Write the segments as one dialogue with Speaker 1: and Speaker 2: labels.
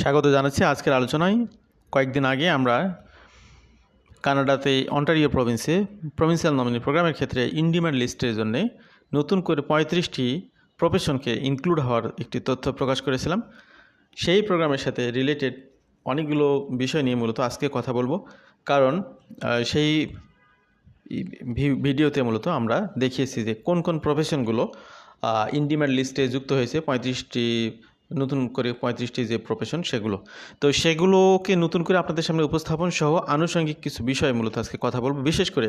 Speaker 1: স্বাগত জানাচ্ছি আজকের আলোচনায়। কয়েকদিন আগে আমরা কানাডাতে, অন্টারিও প্রভিন্সে প্রভিন্সিয়াল নমিনি প্রোগ্রামের ক্ষেত্রে ইন্ডিমেন্ট লিস্টের জন্য নতুন করে পঁয়ত্রিশটি প্রফেশনকে ইনক্লুড হওয়ার একটি তথ্য প্রকাশ করেছিলাম। সেই প্রোগ্রামের সাথে রিলেটেড অনেকগুলো বিষয় নিয়ে মূলত আজকে কথা বলব। কারণ সেই ভিডিওতে মূলত আমরা দেখিয়েছি যে কোন কোন প্রফেশনগুলো ইন্ডিমেন্ট লিস্টে যুক্ত হয়েছে পঁয়ত্রিশটি নতুন করে পঁয়ত্রিশটি যে প্রফেশন সেগুলো। তো সেগুলোকে নতুন করে আপনাদের সামনে উপস্থাপন সহ আনুষঙ্গিক কিছু বিষয় মূলত আজকে কথা বলব। বিশেষ করে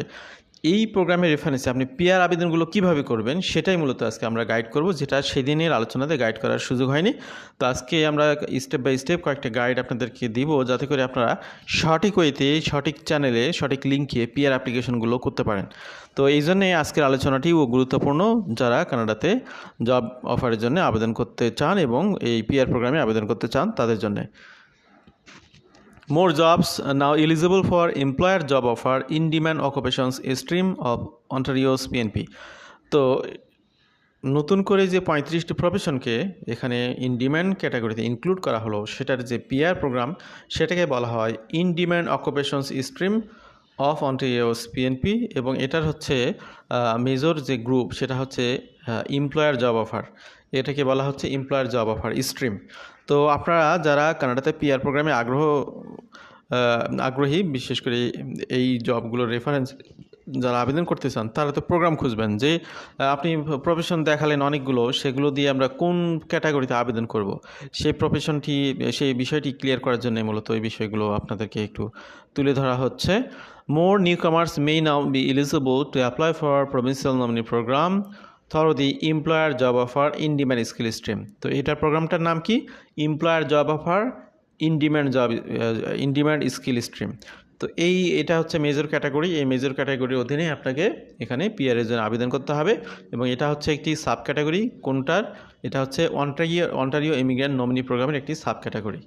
Speaker 1: এই প্রোগ্রামের রেফারেন্সে আপনি পিআর আবেদনগুলো কীভাবে করবেন সেটাই মূলত আজকে আমরা গাইড করব, যেটা সেদিনের আলোচনাতে গাইড করার সুযোগ হয়নি। তো আজকে আমরা স্টেপ বাই স্টেপ কয়েকটা গাইড আপনাদেরকে দিব, যাতে করে আপনারা সঠিক ওয়েতে সঠিক চ্যানেলে সঠিক লিঙ্কে পিয়ার অ্যাপ্লিকেশনগুলো করতে পারেন। তো এই জন্যে আজকের আলোচনাটিও গুরুত্বপূর্ণ যারা কানাডাতে জব অফারের জন্য আবেদন করতে চান এবং এই পিআর প্রোগ্রামে আবেদন করতে চান তাদের জন্যে jobs are now eligible for employer job offer in demand occupations stream of Ontario's PNP. তো নতুন করে যে পঁয়ত্রিশটি প্রফেশনকে এখানে ইন ডিম্যান্ড ক্যাটাগরিতে ইনক্লুড করা হলো, সেটার যে পিআর প্রোগ্রাম সেটাকে বলা হয় in demand occupations stream of Ontario's PNP এবং এটার হচ্ছে মেজর যে গ্রুপ সেটা হচ্ছে এমপ্লয়ার জব অফার এটাকে বলা হচ্ছে এমপ্লয়ার জব অফার স্ট্রিম তো আপনারা যারা কানাডাতে পিআর প্রোগ্রামে আগ্রহ আগ্রহী, বিশেষ করে এই জবগুলোর রেফারেন্স যারা আবেদন করতে চান, তারা তো প্রোগ্রাম খুঁজবেন যে আপনি প্রফেশন দেখালেন অনেকগুলো, সেগুলো দিয়ে আমরা কোন ক্যাটাগরিতে আবেদন করব? সেই প্রফেশনটি সেই বিষয়টি ক্লিয়ার করার জন্য মূলত এই বিষয়গুলো আপনাদেরকে একটু তুলে ধরা হচ্ছে। Newcomers may now be eligible to apply for provincial nominee program through the employer job offer in demand skill stream তো এটার প্রোগ্রামটার নাম কি? Employer job offer in demand job in demand skill stream তো এই, এটা হচ্ছে মেজর ক্যাটাগরি এই মেজর ক্যাটাগরির অধীনে আপনাকে এখানে পিআরের জন্য আবেদন করতে হবে এবং এটা হচ্ছে একটি সাব ক্যাটাগরি কোনটার? এটা হচ্ছে অন্টারিও অন্টারিও ইমিগ্রেন্ট নমিনি প্রোগ্রামের একটি সাব ক্যাটাগরি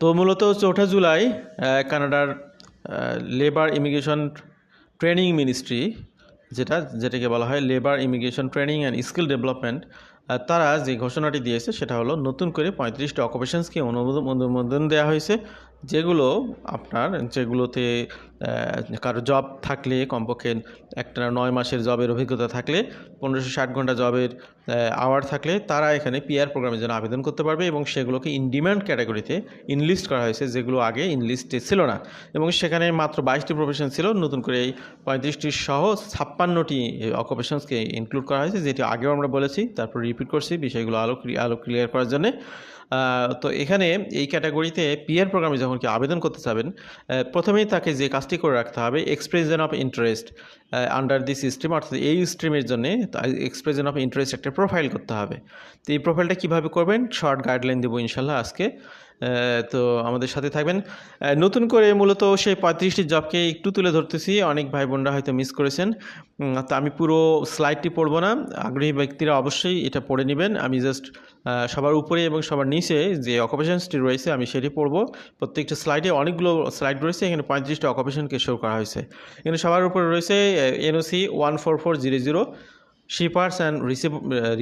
Speaker 1: তো মূলত চৌঠা জুলাই কানাডার লেবার ইমিগ্রেশন ট্রেনিং মিনিস্ট্রি, যেটা, যেটাকে বলা হয় labour immigration training and skill development তারা যে ঘোষণাটি দিয়েছে সেটা হলো নতুন করে পঁয়ত্রিশটি অকুপেশনসকে অনুমোদন অনুমোদন দেওয়া হয়েছে, যেগুলো আপনার, যেগুলোতে কারও জব থাকলে কমপক্ষে একটা নয় মাসের জবের অভিজ্ঞতা থাকলে, পনেরোশো ষাট ঘণ্টা জবের আওয়ার থাকলে তারা এখানে পিআর প্রোগ্রামের জন্য আবেদন করতে পারবে এবং সেগুলোকে ইন ডিম্যান্ড ক্যাটাগরিতে ইনলিস্ট করা হয়েছে, যেগুলো আগে ইনলিস্টে ছিল না। এবং সেখানে মাত্র বাইশটি প্রফেশন ছিল, নতুন করে এই পঁয়ত্রিশটি সহ ছাপ্পান্নটি অকুপেশনসকে ইনক্লুড করা হয়েছে, যেটি আগেও আমরা বলেছি, তারপর রিপিট করছি, বিষয়গুলো আলো আলো ক্লিয়ার করার জন্যে। তো এখানে এই ক্যাটাগরিতে পিআর প্রোগ্রামে যখন কি আবেদন করতে চাবেন প্রথমেই তাকে যে কাজটি করে রাখতে হবে expression of interest under this stream অর্থাৎ এই স্ট্রিমের জন্য এক্সপ্রেশন অফ ইন্টারেস্ট একটা প্রোফাইল করতে হবে। তো এই প্রোফাইলটা কীভাবে করবেন? শর্ট গাইডলাইন দেবো ইনশাল্লাহ আজকে। তো আমাদের সাথে থাকবেন। নতুন করে মূলত সেই পঁয়ত্রিশটি জবকে একটু তুলে ধরতেছি। অনেক ভাই বোনরা হয়তো মিস করেছেন। তো আমি পুরো স্লাইডটি পড়ব না। আগ্রহী ব্যক্তিরা অবশ্যই এটা পড়ে নেবেন। আমি জাস্ট সবার উপরে এবং সবার নিচে যে অকুপেশনসটি রয়েছে আমি সেটি পড়ব। প্রত্যেকটা স্লাইডে অনেকগুলো স্লাইড রয়েছে। এখানে পঁয়ত্রিশটা অকুপেশনকে শো করা হয়েছে। এখানে সবার উপরে রয়েছে NOC one four four zero zero shippers and receive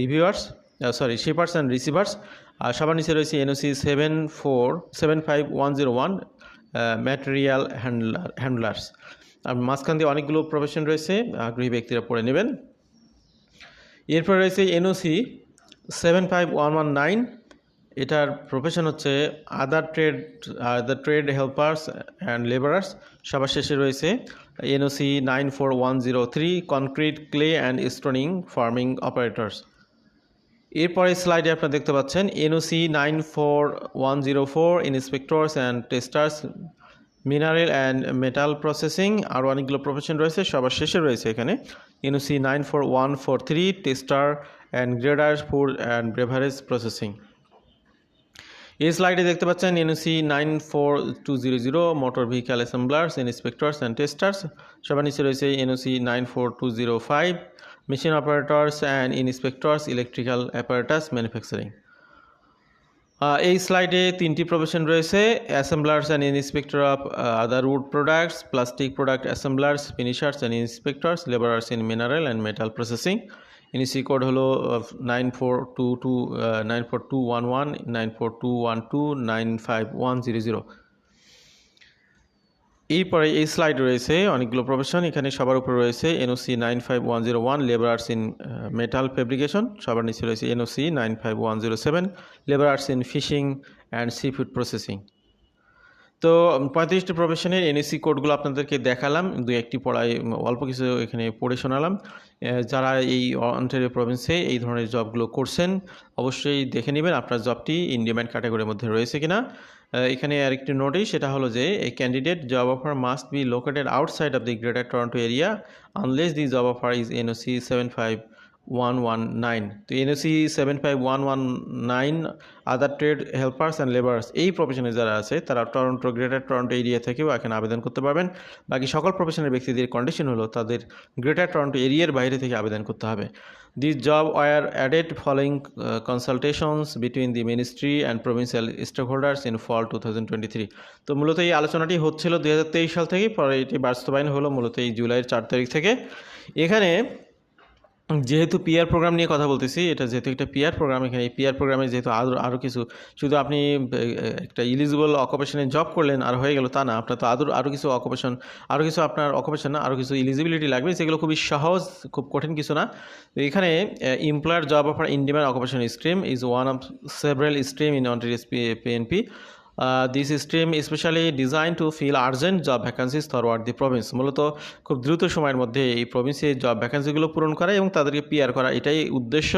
Speaker 1: reviewers sorry shippers and receivers আর সবার নিচে রয়েছে NOC seven four seven five one zero one material handler handlers আর মাঝখান দিয়ে অনেকগুলো প্রফেশন রয়েছে আগ্রহী ব্যক্তিরা পড়ে নেবেন। এরপর রয়েছে NOC seven five one one nine এটার প্রফেশন হচ্ছে other trade other trade helpers and labourers সবার শেষে রয়েছে NOC nine four one zero three concrete clay and stoning farming operators এরপরে স্লাইডে আপনারা দেখতে পাচ্ছেন NOC nine four one zero four, inspectors and testers, mineral and metal processing, আরও অনেকগুলো প্রফেশন রয়েছে, সবার শেষে রয়েছে এখানে। NOC nine four one four three, tester and grader food and beverage processing. এই স্লাইডে দেখতে পাচ্ছেন NOC nine four two zero zero, motor vehicle assemblers, inspectors and testers, সবার নিচে রয়েছে NOC nine four two zero five. Machine operators and inspectors electrical apparatus manufacturing এই স্লাইডে তিনটি প্রফেশন রয়েছে assemblers and inspector of other wood products plastic product assemblers finishers and inspectors labourers in mineral and metal processing NEC code হলো nine four two two nine four two one one nine four two one two nine five one zero zero এরপরে এই slide রয়েছে, অনেকগুলো profession এখানে সবার উপরে রয়েছে NOC nine five one zero one labour arts in metal fabrication সবার নিচে রয়েছে NOC nine five one zero seven labour arts in fishing and seafood processing তো পঁয়ত্রিশটি প্রফেশনের এনএসসি কোডগুলো আপনাদেরকে দেখালাম দু একটি পড়ায় অল্প কিছু এখানে পড়ে শোনালাম। যারা এই অন্টারিও প্রভিন্সে এই ধরনের জবগুলো করছেন, অবশ্যই দেখে নেবেন আপনার জবটি ইন ডিম্যান্ড ক্যাটাগরির মধ্যে রয়েছে কিনা। এখানে আরেকটি নোটিশ সেটা হলো যে এই candidate job offer must be located outside of the greater Toronto area unless the job offer is NOC seven five one one nine তো NOC seven five one one nine other trade helpers and labours এই প্রফেশনে যারা আছে, তারা Toronto greater Toronto area থেকেও এখানে আবেদন করতে পারবেন। বাকি সকল প্রফেশনের ব্যক্তিদের কন্ডিশন হলো তাদের গ্রেটার টরন্টো এরিয়ার বাইরে থেকে আবেদন করতে হবে। This job were added following consultations between the ministry and provincial stakeholders in fall two thousand twenty three তো মূলত এই আলোচনাটি হচ্ছিল দু হাজার তেইশ সাল থেকে, পরে এটি বাস্তবায়ন হলো মূলত এই জুলাইয়ের চার তারিখ থেকে। এখানে যেহেতু পিআর প্রোগ্রাম নিয়ে কথা বলতেছি, এটা যেহেতু একটা পিআর প্রোগ্রাম এখানে, এই পিআর প্রোগ্রামে যেহেতু আরও আরও কিছু, শুধু আপনি একটা ইলিজিবল অকুপেশনে জব করলেন আর হয়ে গেল তা না, আপনার তো আদর আরও কিছু অকুপেশন আরও কিছু আপনার অকুপেশন না আরও কিছু ইলিজিবিলিটি লাগবে, সেগুলো খুবই সহজ, খুব কঠিন কিছু না। তো এখানে employer job offer in demand occupation stream is one of several stream in Ontario's PNP Uh, stream specially design to fill urgent job job vacancies the province মূলত খুব দ্রুত সময়ের মধ্যে এই প্রভিন্সে জব ভ্যাকেন্সিগুলো পূরণ করা এবং তাদেরকে পিআর করা এটাই উদ্দেশ্য।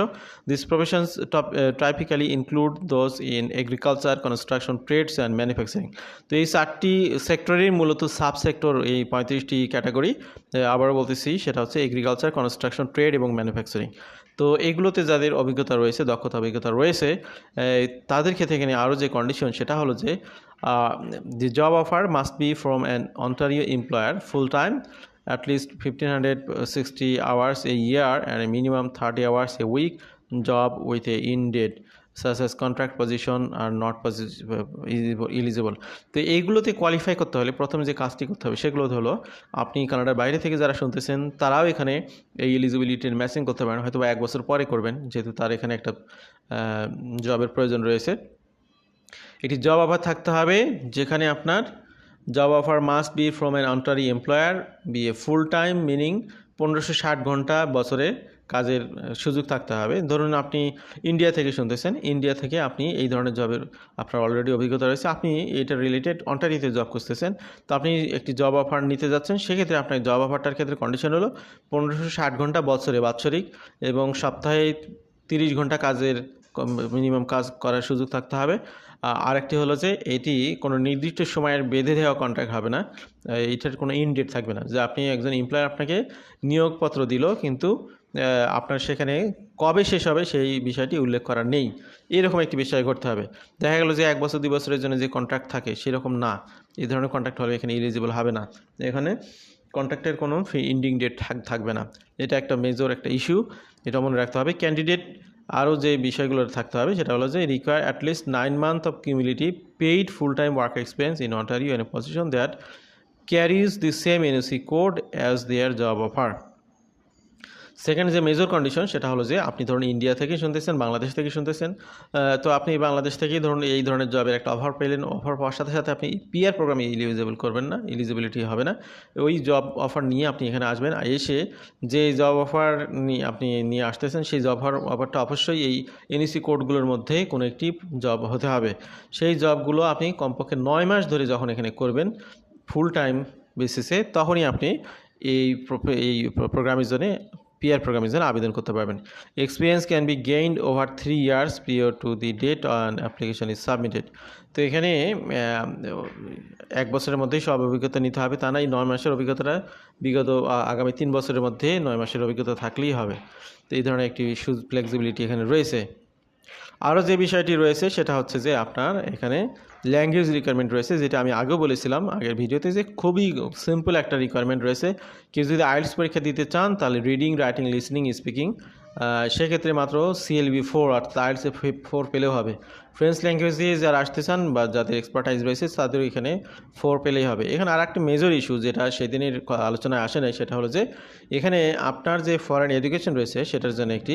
Speaker 1: This professions top typically include those in agriculture construction trades and manufacturing তো এই চারটি সেক্টরের মূলত সাব সেক্টর এই পঁয়ত্রিশটি ক্যাটাগরি আবারও বলতেছি সেটা হচ্ছে এগ্রিকালচার কনস্ট্রাকশন ট্রেড এবং ম্যানুফ্যাকচারিং তো এগুলোতে যাদের অভিজ্ঞতা রয়েছে দক্ষতা অভিজ্ঞতা রয়েছে তাদের ক্ষেত্রে এখানে আরও যে কন্ডিশন সেটা হলো যে the job offer must be from an Ontario employer full time at least 1560 hours a year and a minimum 30 hours a week job with a in date. As contract position are not posi- eligible তো এইগুলোতে qualify করতে হলে প্রথমে যে কাজটি করতে হবে সেগুলো হলো, আপনি কানাডার বাইরে থেকে যারা শুনতেছেন, তারাও এখানে এই এলিজিবিলিটির ম্যাচিং করতে পারেন হয়তো এক বছর পরে করবেন, যেহেতু তার এখানে একটা জবের প্রয়োজন রয়েছে। একটি জব অফার থাকতে হবে, যেখানে আপনার job offer must be from an Ontario employer be a full time meaning পনেরোশো ষাট ঘণ্টা বছরে কাজের সুযোগ থাকতে হবে। ধরুন আপনি ইন্ডিয়া থেকে শুনতেছেন ইন্ডিয়া থেকে আপনি এই ধরনের জবের আপনার অলরেডি অভিজ্ঞতা রয়েছে, আপনি এটা রিলেটেড অন্টারিতে জব খুঁজতেছেন, তো আপনি একটি জব অফার নিতে যাচ্ছেন, সেক্ষেত্রে আপনার জব অফারটার ক্ষেত্রে কন্ডিশন হলো পনেরোশো ষাট ঘণ্টা বছরে বাৎসরিক এবং সপ্তাহে তিরিশ ঘণ্টা কাজের মিনিমাম কাজ করার সুযোগ থাকতে হবে। আরেকটি হলো যে, এটি কোনো নির্দিষ্ট সময়ের বেঁধে দেওয়া কন্ট্রাক্ট হবে না। এটার কোনো ইন ডেট থাকবে না। যে আপনি একজন এমপ্লয়ার আপনাকে নিয়োগপত্র দিল, কিন্তু আপনার সেখানে কবে শেষ হবে সেই বিষয়টি উল্লেখ করা নেই। এরকম একটি বিষয় করতে হবে। দেখা গেল যে, এক বছর, দুই বছরের জন্য যে কন্ট্রাক্ট থাকে, সেরকম না। এই ধরনের কন্ট্রাক্ট হলে এখানে ইলিজিবল হবে না। এখানে কন্ট্রাক্টের কোনো ফি ইন্ডিং ডেট থাকবে না। এটা একটা মেজর একটা ইস্যু এটা মনে রাখতে হবে। ক্যান্ডিডেট আরও যে বিষয়গুলো থাকতে হবে সেটা হলো যে require at least nine month of cumulative paid full time work experience in Ontario in a position that carries the same NAC code as their job offer second যে মেজর কন্ডিশন সেটা হলো যে আপনি ধরুন ইন্ডিয়া থেকে শুনতেছেন বাংলাদেশ থেকে শুনতেছেন তো আপনি বাংলাদেশ থেকেই ধরুন এই ধরনের জবের একটা অফার পেলেন। অফার পাওয়ার সাথে সাথে আপনি পিআর প্রোগ্রামে ইলিজিবল করবেন না ইলিজিবিলিটি হবে না। ওই জব অফার নিয়ে আপনি এখানে আসবেন, এসে যে জব অফার নিয়ে আপনি নিয়ে আসতেছেন, সেই জব অফার অফারটা অবশ্যই এই এনইসি কোডগুলোর মধ্যে কোনো একটি জব হতে হবে। সেই জবগুলো আপনি কমপক্ষে নয় মাস ধরে যখন এখানে করবেন ফুল টাইম বেসিসে তখনই আপনি এই এই প্রোগ্রামের জন্য প্রোগ্রামের জন্য আবেদন করতে পারবেন। Experience can be gained over three years prior to the date on application is submitted তো এখানে এক বছরের মধ্যেই সব অভিজ্ঞতা নিতে হবে। তা নাই নয় মাসের অভিজ্ঞতাটা বিগত আগামী তিন বছরের মধ্যে নয় মাসের অভিজ্ঞতা থাকলেই হবে। তো এই ধরনের একটি ফ্লেক্সিবিলিটি এখানে রয়েছে। আরও যে বিষয়টি রয়েছে সেটা হচ্ছে যে আপনার এখানে ল্যাঙ্গুয়েজ রিকোয়ারমেন্ট রয়েছে, যেটা আমি আগেও বলেছিলাম আগের ভিডিওতে যে খুবই সিম্পল একটা রিকোয়ারমেন্ট রয়েছে। কেউ যদি আইএলস পরীক্ষা দিতে চান, তাহলে রিডিং রাইটিং লিসনিং স্পিকিং সেক্ষেত্রে মাত্র সিএলবি ফোর অর্থাৎ আইলসে ফোর পেলেও হবে। ফ্রেঞ্চ ল্যাঙ্গুয়েজে যারা আসতে চান বা যাদের এক্সপার্টাইজ রয়েছে, তাদের এখানে ফোর পেলেই হবে। এখানে আর একটা মেজর ইস্যু যেটা সেদিনের আলোচনায় আসে নাই, সেটা হলো যে এখানে আপনার যে ফরেন এডুকেশন রয়েছে, সেটার জন্য একটি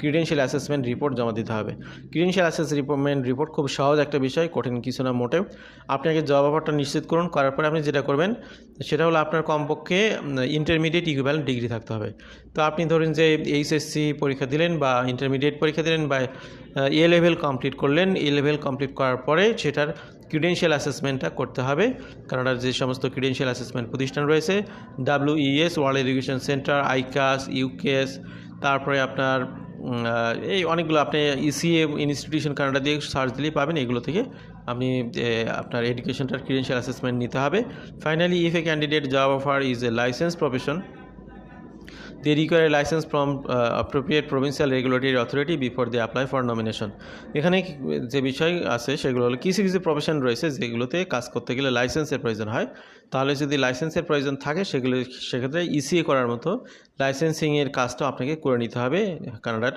Speaker 1: ক্রিডেন্সিয়াল অ্যাসেসমেন্ট রিপোর্ট জমা দিতে হবে। ক্রিডেন্সিয়াল অ্যাসেসমেন্ট রিপোর্ট খুব সহজ একটা বিষয়, কঠিন কিছু না মোটেও। আপনি আগে জব অফারটা নিশ্চিত করুন, করার পরে আপনি যেটা করবেন, সেটা হলো আপনার কমপক্ষে ইন্টারমিডিয়েট ইকুইভ্যালেন্ট ডিগ্রি থাকতে হবে। তো আপনি ধরুন যে এইচএসসি পরীক্ষা দিলেন বা ইন্টারমিডিয়েট পরীক্ষা দিলেন বা এ লেভেল কমপ্লিট করলেন। এ লেভেল কমপ্লিট করার পরে সেটার ক্রিডেন্সিয়াল অ্যাসেসমেন্টটা করতে হবে। কানাডার যে সমস্ত ক্রিডেন্সিয়াল অ্যাসেসমেন্ট প্রতিষ্ঠান রয়েছে WES world education centre ICAS UKS তারপরে আপনার এই অনেকগুলো আপনি ইসিএ ইনস্টিটিউশন কানাডা দিয়ে সার্চ দিলেই পাবেন। এগুলো থেকে আপনি আপনার এডুকেশনটার ক্রিডেন্সিয়াল অ্যাসেসমেন্ট নিতে হবে। Finally if a candidate job offer is a licence profession they require a license from uh, appropriate authority regulatory authority apply for nomination এখানে যে বিষয় আছে সেগুলো হলো কিছু কিছু প্রফেশন রয়েছে যেগুলোতে কাজ করতে গেলে লাইসেন্সের প্রয়োজন হয়। তাহলে যদি লাইসেন্সের প্রয়োজন থাকে সেগুলো সেক্ষেত্রে ইসিএ করার মতো লাইসেন্সিংয়ের কাজটা আপনাকে করে নিতে হবে কানাডার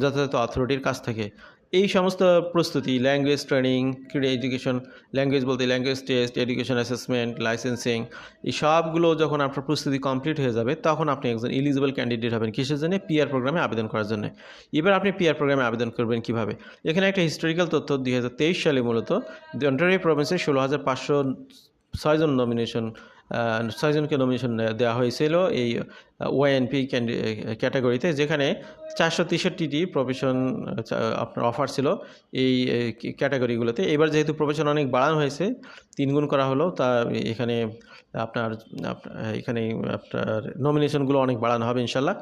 Speaker 1: যথাযথ অথরিটির কাছ থেকে। এই সমস্ত প্রস্তুতি ল্যাঙ্গুয়েজ ট্রেনিং ক্রিয়া এডুকেশন ল্যাঙ্গুয়েজ বলতে language test education assessment licensing এই সবগুলো যখন আপনার প্রস্তুতি কমপ্লিট হয়ে যাবে, তখন আপনি একজন এলিজিবল ক্যান্ডিডেট হবেন কিসের জন্য? পিআর প্রোগ্রামে আবেদন করার জন্য। এবার আপনি পিআর প্রোগ্রামে আবেদন করবেন কীভাবে? এখানে একটা হিস্টোরিক্যাল তথ্য, দুই হাজার তেইশ সালে মূলত অন্টারিও প্রভিন্সে ষোলো হাজার পাঁচশো ছয়জন নমিনেশন ছয়জনকে নমিনেশন দেওয়া হয়েছিল এই ওয়াইএনপি ক্যান্ডি ক্যাটাগরিতে যেখানে চারশো তেষট্টিটি প্রফেশন আপনার অফার ছিল এই ক্যাটাগরিগুলোতে এবার যেহেতু প্রফেশন অনেক বাড়ানো হয়েছে, তিনগুণ করা হলো, তা এখানে আপনার এখানে আপনার নমিনেশনগুলো অনেক বাড়ানো হবে ইনশাল্লাহ।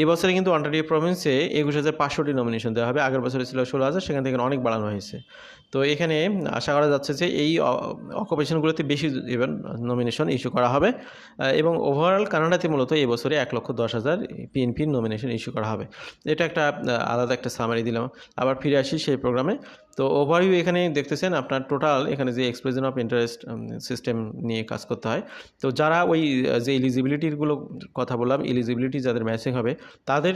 Speaker 1: এই বছরে কিন্তু অন্টারিও প্রভিন্সে একুশ হাজার পাঁচশোটি নমিনেশন দেওয়া হবে। আগের বছরে ছিল ষোলো হাজার, সেখান থেকে অনেক বাড়ানো হয়েছে। তো এখানে আশা করা যাচ্ছে যে এই অকুপেশনগুলোতে বেশি এবার নমিনেশন ইস্যু করা হবে। এবং ওভারঅল কানাডাতে মূলত এই বছরে এক লক্ষ দশ হাজার পিএনপির নমিনেশন ইস্যু করা হবে। এটা একটা আলাদা একটা সামারি দিলাম। আবার ফিরে আসি সেই প্রোগ্রামে তো ওভারভিউ এখানে দেখতেছেন আপনার টোটাল এখানে যে এক্সপ্রেশন অফ ইন্টারেস্ট সিস্টেম নিয়ে কাজ করতে হয়। তো যারা ওই যে এলিজিবিলিটিগুলো কথা বললাম এলিজিবিলিটি যাদের ম্যাচিং হবে, তাদের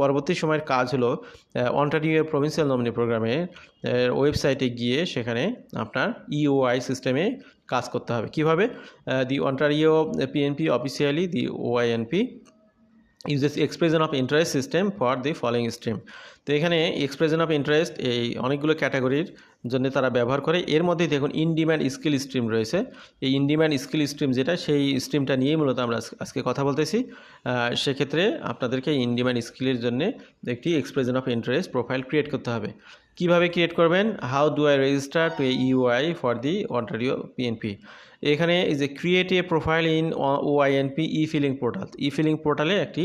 Speaker 1: পরবর্তী সময়ের কাজ হলো অন্টারিও প্রভিন্সিয়াল নমিনি প্রোগ্রামে ওয়েবসাইটে গিয়ে সেখানে আপনার ইওআই সিস্টেমে কাজ করতে হবে। কীভাবে? The Ontario PNP officially the OINP uses expression of interest system for the following stream তো এখানে এক্সপ্রেশন অফ ইন্টারেস্ট এই অনেকগুলো ক্যাটাগরির জন্য তারা ব্যবহার করে। এর মধ্যে দেখুন ইন ডিম্যান্ড স্কিল স্ট্রিম রয়েছে। এই ইন ডিম্যান্ড স্কিল স্ট্রিম যেটা, সেই স্ট্রিমটা নিয়েই মূলত আমরা আজকে কথা বলতেছি। সেক্ষেত্রে আপনাদেরকে ইন ডিম্যান্ড স্কিলের জন্য একটি expression of interest profile create করতে হবে। কীভাবে ক্রিয়েট করবেন? How do I register to UI for the Ontario PNP এখানে এই যে create a profile in OINP e filing portal e filing পোর্টালে একটি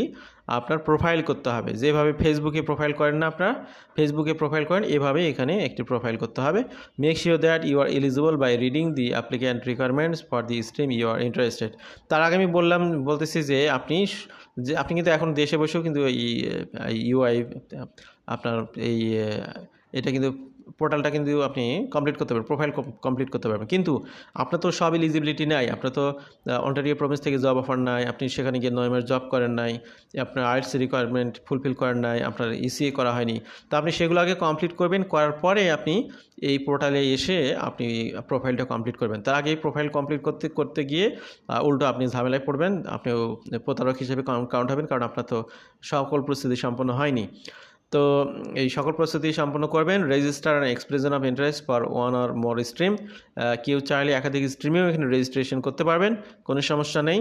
Speaker 1: আপনার প্রোফাইল করতে হবে। যেভাবে ফেসবুকে প্রোফাইল করেন না আপনারা ফেসবুকে প্রোফাইল করেন এভাবে এখানে একটি প্রোফাইল করতে হবে। Make sure that you are eligible by reading the applicant requirements for the stream you are interested তার আগে আমি বললাম, বলতেছি যে আপনি যে আপনি কিন্তু এখন দেশে বসেও কিন্তু এই ইউআই আপনার এই এটা কিন্তু পোর্টালটা কিন্তু আপনি কমপ্লিট করতে পারবেন প্রোফাইল কমপ্লিট করতে পারবেন। কিন্তু আপনার তো সব এলিজিবিলিটি নাই, আপনার তো অন্টারিও প্রভিন্স থেকে জব অফার নাই, আপনি সেখানে গিয়ে নয় মাস জব করেন নাই, আপনার আর্টস রিকোয়ারমেন্ট ফুলফিল করেন নাই, আপনার ইসিএ করা হয়নি, তো আপনি সেগুলো আগে কমপ্লিট করবেন, করার পরে আপনি এই পোর্টালে এসে আপনি প্রোফাইলটা কমপ্লিট করবেন। তার আগে প্রোফাইল কমপ্লিট করতে করতে গিয়ে উল্টো আপনি ঝামেলায় পড়বেন, আপনিও প্রতারক হিসেবে কাউন্ট হবেন, কারণ আপনার তো সকল প্রস্তুতি সম্পন্ন হয়নি। তো এই সকল প্রস্তুতি সম্পন্ন করবেন। Register and expression of interest for one or more stream কেউ চাইলে একাধিক স্ট্রিমেও এখানে রেজিস্ট্রেশন করতে পারবেন। কোনো সমস্যা নেই।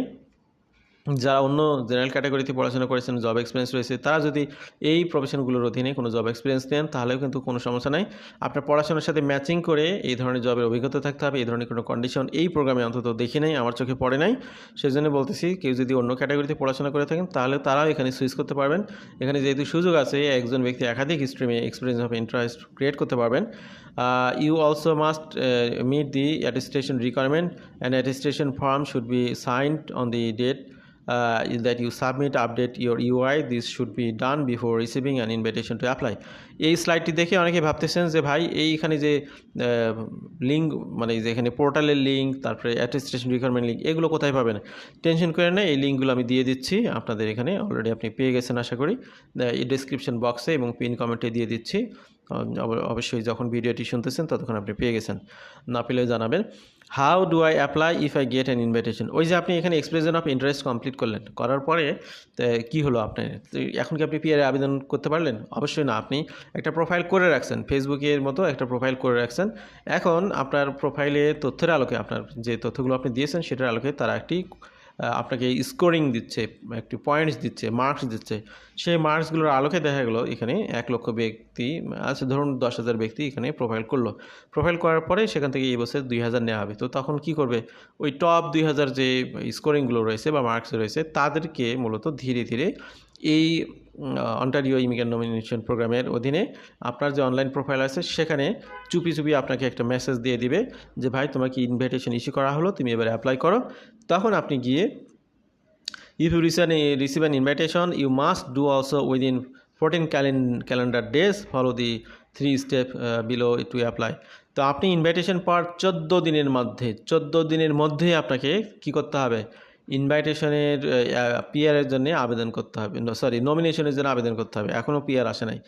Speaker 1: যারা অন্য জেনারেল ক্যাটাগরিতে পড়াশোনা করেছেন জব এক্সপিরিয়েন্স রয়েছে, তারা যদি এই প্রফেশনগুলোর অধীনে কোনো জব এক্সপিরিয়েন্স নেন, তাহলেও কিন্তু কোনো সমস্যা নাই। আপনার পড়াশোনার সাথে ম্যাচিং করে এই ধরনের জবের অভিজ্ঞতা থাকতে হবে, এই ধরনের কোনো কন্ডিশন এই প্রোগ্রামে অন্তত দেখি নাই, আমার চোখে পড়ে নাই। সেই জন্য বলতেছি, কেউ যদি অন্য ক্যাটাগরিতে পড়াশোনা করে থাকেন, তাহলে তারাও এখানে সুইচ করতে পারবেন। এখানে যেহেতু সুযোগ আছে, একজন ব্যক্তি একাধিক স্ট্রিমে এক্সপিরিয়েন্স অফ ইন্টারেস্ট ক্রিয়েট করতে পারবেন। You also must meet the attestation requirement and attestation form should be signed on the date that you submit, update your UI this should be done before receiving an invitation to apply. এই স্লাইডটি দেখে অনেকে ভাবতেছেন যে, ভাই এইখানে যে link মানে যেখানে পোর্টালের লিঙ্ক তারপরে অ্যাটেস্টেশন রিকোয়ারমেন্ট লিঙ্ক এগুলো কোথায় পাবেন? টেনশন করে না এই লিঙ্কগুলো আমি দিয়ে দিচ্ছি। আপনাদের এখানে অলরেডি আপনি পেয়ে গেছেন, আশা করি। এই ডিসক্রিপশন বক্সে এবং পিন কমেন্টে দিয়ে দিচ্ছি। অবশ্যই যখন ভিডিওটি শুনতেছেন, ততক্ষণ আপনি পেয়ে গেছেন। না পেলেও জানাবেন। How do I apply if I get an invitation ওই যে আপনি এখানে এক্সপ্রেশন অফ ইন্টারেস্ট কমপ্লিট করলেন। করার পরে কি হলো আপনার? এখন কি আপনি পিআরে আবেদন করতে পারলেন? অবশ্যই না। আপনি একটা প্রোফাইল করে রাখছেন। ফেসবুকের মতো একটা প্রোফাইল করে রাখছেন। এখন আপনার প্রোফাইলে তথ্যের আলোকে আপনার যে তথ্যগুলো আপনি দিয়েছেন, সেটার আলোকে তারা একটি আপনাকে স্কোরিং দিচ্ছে, একটি পয়েন্টস দিচ্ছে মার্কস দিচ্ছে। সেই মার্কসগুলোর আলোকে দেখা গেলো, এখানে এক লক্ষ ব্যক্তি আচ্ছা ধরুন দশ হাজার ব্যক্তি এখানে প্রোফাইল করল। প্রোফাইল করার পরে সেখান থেকে এই বছর দুই হাজার নেওয়া হবে। তো তখন কি করবে? ওই টপ দুই হাজার যে স্কোরিংগুলো রয়েছে বা মার্কস রয়েছে, তাদেরকে মূলত ধীরে ধীরে এই অন্টারিও ইমিগ্রেন্ট নমিনেশন প্রোগ্রামের অধীনে আপনার যে অনলাইন প্রোফাইল আছে, সেখানে চুপি চুপি আপনাকে একটা মেসেজ দিয়ে দিবে যে, ভাই, তোমাকে ইনভিটেশন ইস্যু করা হলো, তুমি এবারে অ্যাপ্লাই করো। তখন আপনি গিয়ে if you rece receive an invitation you must do also within fourteen calen calendar days follow the three step below to apply তো আপনি ইনভাইটেশন পাওয়ার চোদ্দ দিনের মধ্যে, চোদ্দ দিনের মধ্যে আপনাকে কি করতে হবে? ইনভাইটেশনের পিআরের জন্য আবেদন করতে হবে। সরি নমিনেশনের জন্য আবেদন করতে হবে। এখনও পিআর আসে নাই।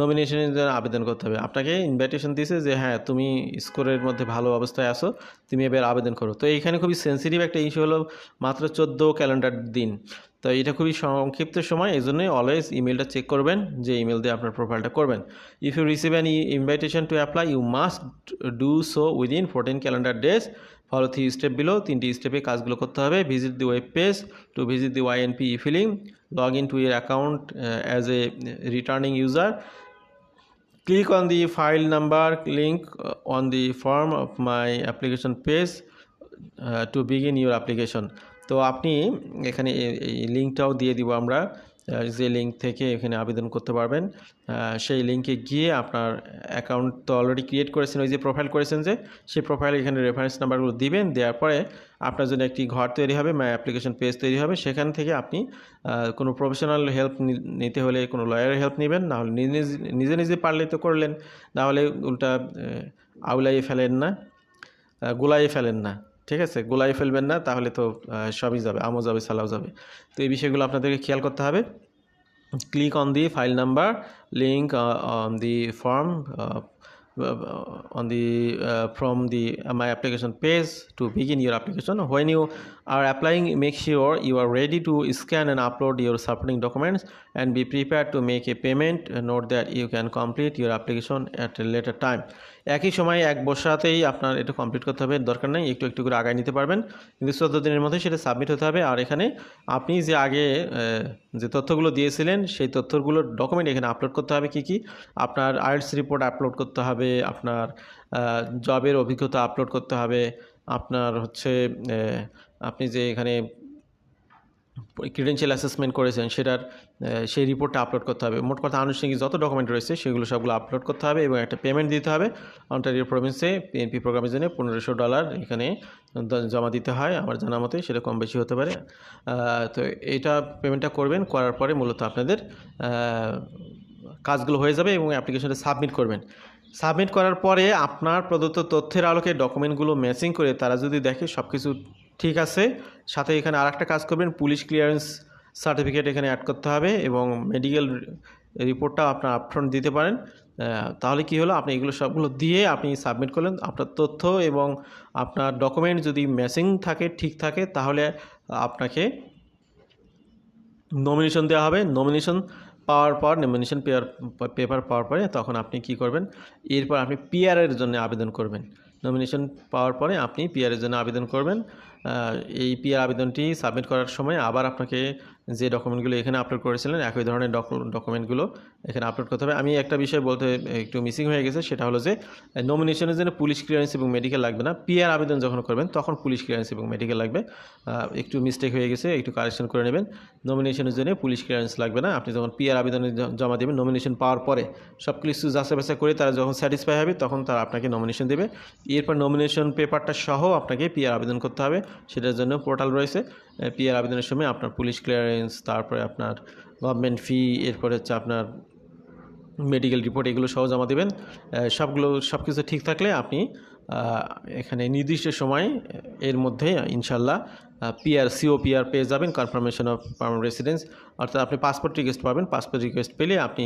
Speaker 1: নমিনেশনের জন্য আবেদন করতে হবে। আপনাকে ইনভাইটেশন দিয়েছে যে হ্যাঁ তুমি স্কোরের মধ্যে ভালো অবস্থায় আসো তুমি এবার আবেদন করো। তো এইখানে খুবই সেন্সিটিভ একটা ইস্যু হলো মাত্র চোদ্দ ক্যালেন্ডার দিন। তো এটা খুবই সংক্ষিপ্ত সময় এই জন্যই অলওয়েজ ইমেলটা চেক করবেন যে ইমেল দিয়ে আপনার প্রোফাইলটা করবেন। If you receive an invitation to apply you must do so within fourteen calendar days follow three step below তিনটি স্টেপে কাজগুলো করতে হবে। Visit the web page to visit the OINP filing log in to your account as a returning user the file number link uh, on the form of my application page uh, to begin your application. তো আপনি এখানে এই লিঙ্কটাও দিয়ে দিব আমরা যে link থেকে এখানে আবেদন করতে পারবেন। সেই লিঙ্কে গিয়ে আপনার অ্যাকাউন্ট তো অলরেডি ক্রিয়েট করেছেন, ওই যে প্রোফাইল করেছেন যে, সেই প্রোফাইল এখানে রেফারেন্স নাম্বারগুলো দিবেন, দেওয়ার পরে আপনার জন্য একটি ঘর তৈরি হবে মাই অ্যাপ্লিকেশন পেজ তৈরি হবে। সেখান থেকে আপনি কোনো প্রফেশনাল হেল্প নিতে হলে কোনো লয়ারের হেল্প নেবেন, না হলে নিজে, নিজে- পারলে তো করলেন, না হলে উল্টা আউলাইয়ে ফেলেন না গোলাইয়ে ফেলেন না। ঠিক আছে? গোলাই ফেলবেন না, তাহলে তো সবই যাবে, আমও যাবে, সালাও যাবে। তো এই বিষয়গুলো আপনাদেরকে খেয়াল করতে হবে। Click on the file number link on the form on the from the my application page to begin your application when you are applying make sure you are ready to scan and upload your supporting documents and be prepare to make a payment note that you can complete your application at a later time একই সময় এক বসাতেই আপনার এটা complete করতে হবে, দরকার নেই, একটু একটু করে আগায় নিতে পারবেন। কিন্তু চোদ্দ দিনের মধ্যে সেটা সাবমিট হতে হবে। আর এখানে আপনি যে আগে যে তথ্যগুলো দিয়েছিলেন, সেই তথ্যগুলোর ডকুমেন্ট এখানে আপলোড করতে হবে কি কি? আপনার আর্টস রিপোর্ট আপলোড করতে হবে, আপনার জবের অভিজ্ঞতা আপলোড করতে হবে, আপনার হচ্ছে আপনি যে এখানে ক্রিডেন্সিয়াল অ্যাসেসমেন্ট করেছেন, সেটার সেই রিপোর্টটা আপলোড করতে হবে। মোট কথা আনুষ্ঠানিক যত ডকুমেন্ট রয়েছে, সেগুলো সবগুলো আপলোড করতে হবে এবং একটা পেমেন্ট দিতে হবে। অন্টারিও প্রভিন্সে পিএনপি প্রোগ্রামের জন্য পনেরোশো ডলার এখানে জমা দিতে হয়, আমার জানা মতে সেটা কম বেশি হতে পারে। তো এইটা পেমেন্টটা করবেন, করার পরে মূলত আপনাদের কাজগুলো হয়ে যাবে এবং অ্যাপ্লিকেশনটা সাবমিট করবেন। সাবমিট করার পরে আপনার প্রদত্ত তথ্যের আলোকে ডকুমেন্টগুলো ম্যাচিং করে তারা যদি দেখে সব কিছু ঠিক আছে। সাথে এখানে আর একটা কাজ করবেন, পুলিশ ক্লিয়ারেন্স সার্টিফিকেট এখানে অ্যাড করতে হবে এবং মেডিকেল রিপোর্টটা আপনার আপফ্রন্ট দিতে পারেন। তাহলে কি হলো? আপনি এগুলো সবগুলো দিয়ে আপনি সাবমিট করলেন। আপনার তথ্য এবং আপনার ডকুমেন্ট যদি ম্যাচিং থাকে, ঠিক থাকে, তাহলে আপনাকে নমিনেশন দেওয়া হবে। নমিনেশন পাওয়ার পর নমিনেশন পেয়ার পেপার পাওয়ার পরে তখন আপনি কি করবেন? এরপর আপনি পিআরের জন্য আবেদন করবেন। নমিনেশন পাওয়ার পরে আপনি পিআরের জন্য আবেদন করবেন। এই পিআর আবেদনটি সাবমিট করার সময় আবার আপনাকে যে ডকুমেন্টগুলো এখানে আপলোড করেছিলেন, একই ধরনের ডকুমেন্টগুলো এখানে আপলোড করতে হবে। আমি একটা বিষয় বলতে, একটু মিসিং হয়ে গেছে, সেটা হলো যে নমিনেশনের জন্য পুলিশ ক্লিয়ারেন্স এবং মেডিকেল লাগবে না। পিআর আবেদন যখন করবেন, তখন পুলিশ ক্লিয়ারেন্স এবং মেডিকেল লাগবে। একটু মিস্টেক হয়ে গেছে, একটু কারেকশন করে নেবেন। নমিনেশনের জন্য পুলিশ ক্লিয়ারেন্স লাগবে না। আপনি যখন পিআর আবেদনে জমা দেবেন নমিনেশন পাওয়ার পরে সব কিছু যাচাই বাছাই করে তারা যখন স্যাটিসফাই হবে, তখন তারা আপনাকে নমিনেশন দেবে। এরপর নমিনেশন পেপারটা সহ আপনাকে পিআর আবেদন করতে হবে। সেটার জন্য পোর্টাল রয়েছে। পিআর আবেদনের সময় আপনার পুলিশ ক্লিয়ারেন্স তারপরে আপনার গভর্নমেন্ট ফি এরপরে হচ্ছে আপনার মেডিকেল রিপোর্ট এগুলো সহ জমা দেবেন। সবগুলো সব কিছু ঠিক থাকলে আপনি এখানে নির্দিষ্ট সময় এর মধ্যে ইনশাল্লাহ পিআর সিও পিআর পেয়ে যাবেন কনফার্মেশন অফ পারমানেন্ট রেসিডেন্স অর্থাৎ আপনি পাসপোর্ট রিকোয়েস্ট পাবেন। পাসপোর্ট রিকোয়েস্ট পেলে আপনি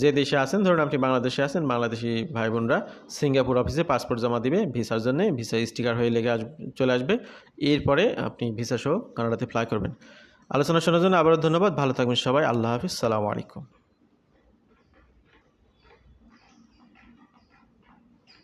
Speaker 1: যে দেশে আছেন, ধরুন আপনি বাংলাদেশে আছেন, বাংলাদেশি ভাই বোনরা সিঙ্গাপুর অফিসে পাসপোর্ট জমা দিবে ভিসার জন্য ভিসা স্টিকার হয়ে লেগে চলে আসবে। এরপরে আপনি ভিসা সহ কানাডাতে ফ্লাই করবেন। আলোচনা শোনার জন্য আবারও ধন্যবাদ। ভালো থাকবেন সবাই। আল্লাহ হাফিজ। সালামু আলাইকুম।